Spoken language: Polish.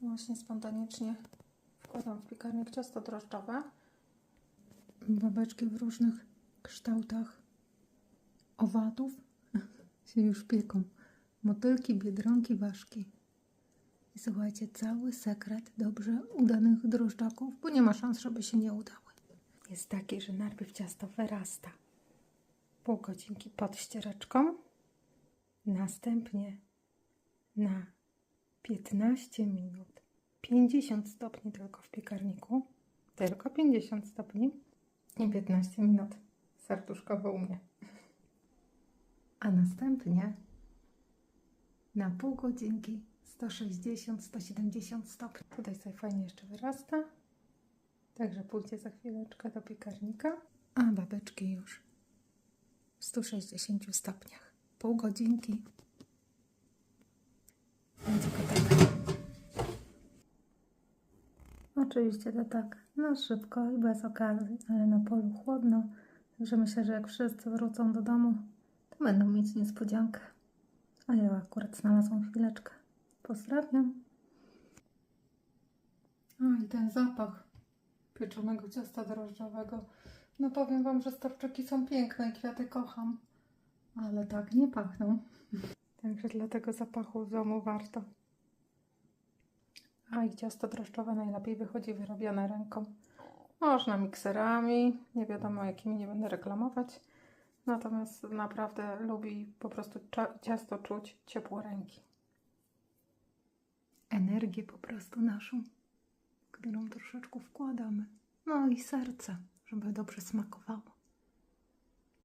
Właśnie spontanicznie wkładam w piekarnik ciasto drożdżowe. Babeczki w różnych kształtach owadów się już pieką. Motylki, biedronki, ważki. I słuchajcie, cały sekret dobrze udanych drożdżaków, bo nie ma szans, żeby się nie udały. Jest taki, że najpierw ciasto wyrasta pół godzinki pod ściereczką, następnie na 15 minut 50 stopni tylko w piekarniku, tylko 50 stopni i 15 minut serduszkowo u mnie. A następnie na pół godzinki 160-170 stopni. Tutaj sobie fajnie jeszcze wyrasta. Także pójdzie za chwileczkę do piekarnika. A babeczki już w 160 stopniach. Pół godzinki. Oczywiście to tak na szybko i bez okazji, ale na polu chłodno. Także myślę, że jak wszyscy wrócą do domu, to będą mieć niespodziankę. A ja akurat znalazłam chwileczkę. Pozdrawiam. O, i ten zapach pieczonego ciasta drożdżowego. No powiem Wam, że starczyki są piękne i kwiaty kocham, ale tak nie pachną. Także dla tego zapachu w domu warto. A i ciasto drożdżowe najlepiej wychodzi wyrobione ręką. Można mikserami, nie wiadomo jakimi nie będę reklamować. Natomiast naprawdę lubi po prostu ciasto czuć ciepło ręki. Energię po prostu naszą, którą troszeczkę wkładamy. No i serce, żeby dobrze smakowało.